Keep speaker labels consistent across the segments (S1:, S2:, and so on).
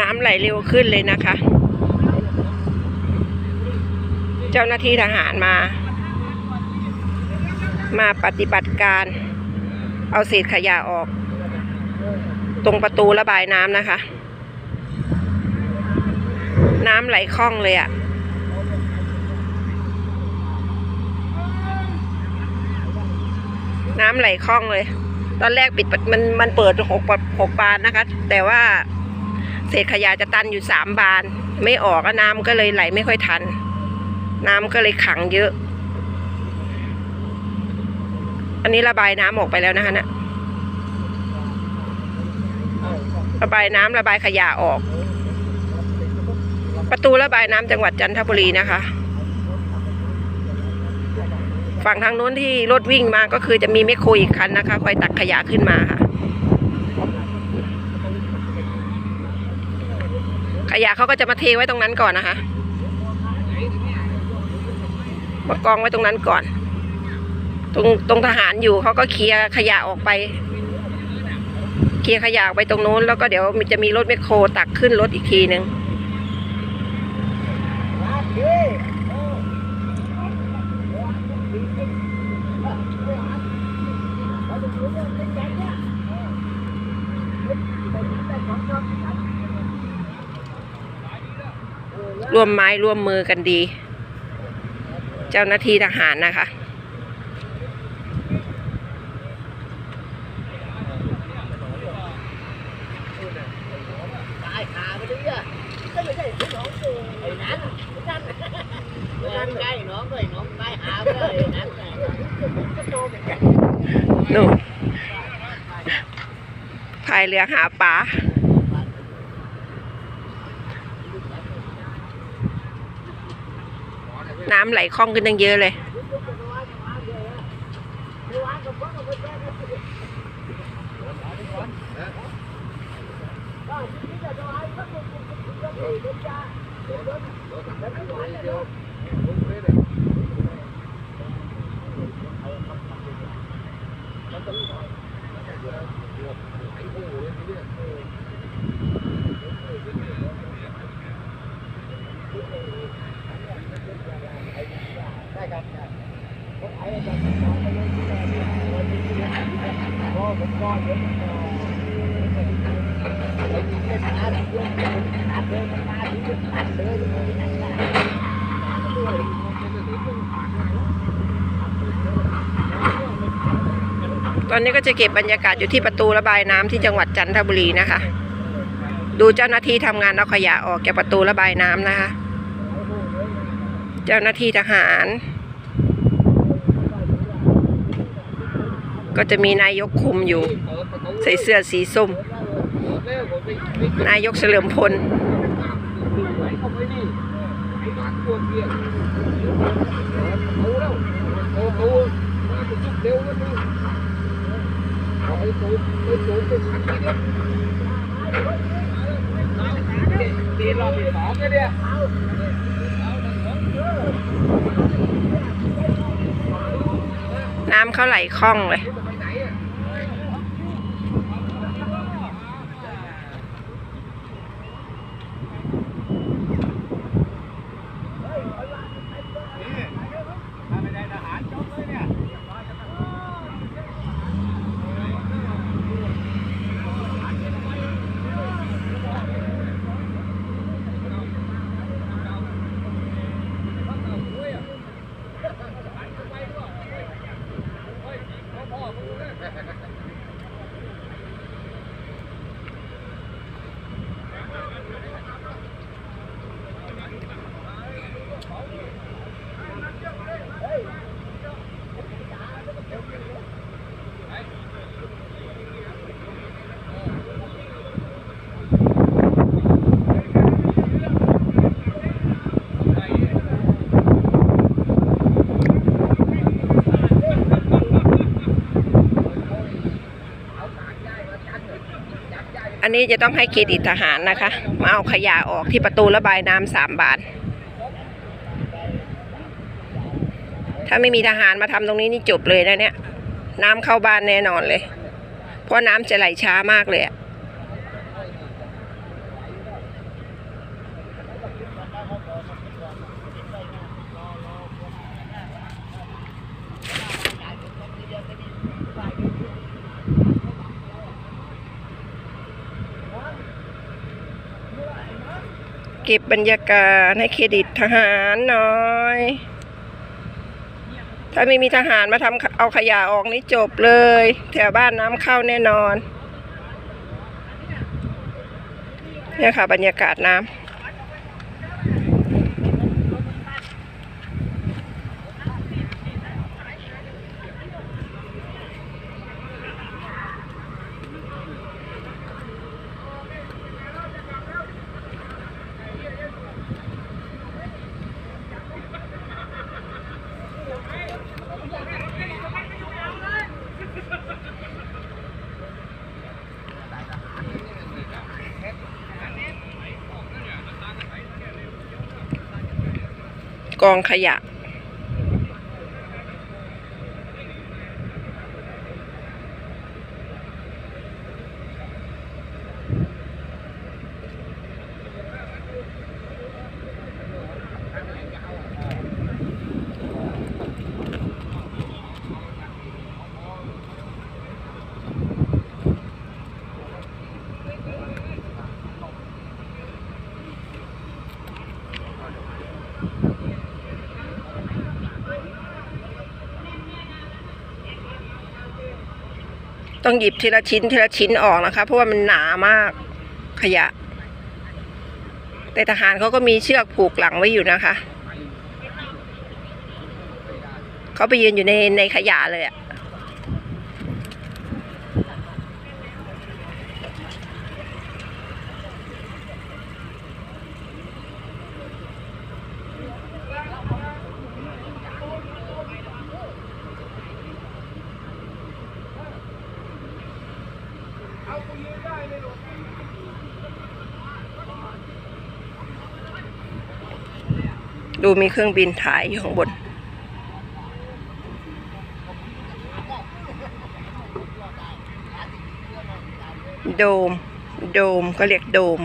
S1: น้ำไหลเร็วขึ้นเลยนะคะ เจ้าหน้าที่ทหารมา มาปฏิบัติการ เอาเศษขยะออก ตรงประตูระบายน้ำนะคะ น้ำไหลคล่องเลยอะ่ะน้ำไหลคล่องเลย ตอนแรกปิดมันมันเปิดหกปะหกบานนะคะ แต่ว่า เศษขยะจะตันอยู่สามบาน ไม่ออกน้ำก็เลยไหลไม่ค่อยทัน น้ำก็เลยขังเยอะ อันนี้ระบายน้ำออกไปแล้วนะคะนะระบายน้ำระบายขยะออก ประตูระบายน้ำจังหวัดจันทบุรีนะคะ ฝั่งทางนู้นที่รถวิ่งมาก็คือจะมีแมคโครอีกคันนะคะ คอยตักขยะขึ้นมาค่ะ ยะเขาก็จะมาเทไว้ตรงนั้นก่อนนะคะมากองไว้ตรงนั้นก่อน ตรงตรงทหารอยู่เขาก็เคลียร์ขยะออกไป เคลียร์ขยะไปตรงนู้น แล้วก็เดี๋ยวจะมีรถแมคโครตักขึ้นรถอีกทีหนึ่ง ร่วมไม้ร่วมมือกันดี เจ้าหน้าที่ทหารนะคะ
S2: ตายขาไปเลยอ่น้องตัวไอ้นั้นนั่นนั่นใกล้น้องเลยน้องใกล้หาไปเลยนั้นแหละก็โตเหมือนกัน
S1: นู่นพายเรือหาปลา น้ำไหลคล่องขึ้นตั้งเยอะเลย
S2: ได้ ครับผมไอ้จะทำไปเลยที่ไหนก็ผมก็เดี๋ยวไอ้ที่เป็นอาชีพเรื่องอาชีพมาที่เป็นตัดเลย
S1: ตอนนี้ก็จะเก็บบรรยากาศอยู่ที่ประตูระบายน้ำที่จังหวัดจันทบุรีนะคะ ดูเจ้าหน้าที่ทำงานเอาขยะออกจากประตูระบายน้ำนะคะ เจ้าหน้าที่ทหาร ก็จะมีนายกคุมอยู่ ใส่เสื้อสีส้ม นายกเฉลิมพล
S2: น้ำ
S1: เขาไหลคล่องเลย อันนี้จะต้องให้เครดิตทหารนะคะ มาเอาขยะออกที่ประตูระบายน้ำสามบาท ถ้าไม่มีทหารมาทำตรงนี้นี่จบเลยนะเนี่ย น้ำเข้าบ้านแน่นอนเลย เพราะน้ำจะไหลช้ามากเลยอะ เก็บบรรยากาศให้เครดิตทหารหน่อย ถ้าไม่มีทหารมาทำเอาขยะออกนี่จบเลย แถวบ้านน้ำเข้าแน่นอน เนี่ยค่ะบรรยากาศน้ำ กองขยะ ต้องหยิบทีละชิ้นทีละชิ้นออกนะคะ เพราะว่ามันหนามากขยะ แต่ทหารเขาก็มีเชือกผูกหลังไว้อยู่นะคะ เขาไปยืนอยู่ในในขยะเลยอะ ดูมีเครื่องบินถ่ายอยู่ข้างบน โดม โดมก็เรียกโดม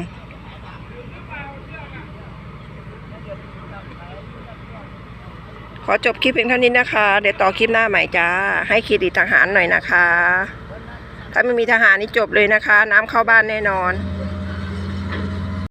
S1: ขอจบคลิปเพียงเท่านี้นะคะ เดี๋ยวต่อคลิปหน้าใหม่จ้า ให้เครดิตทหารหน่อยนะคะ ถ้าไม่มีทหารนี่จบเลยนะคะ น้ำเข้าบ้านแน่นอน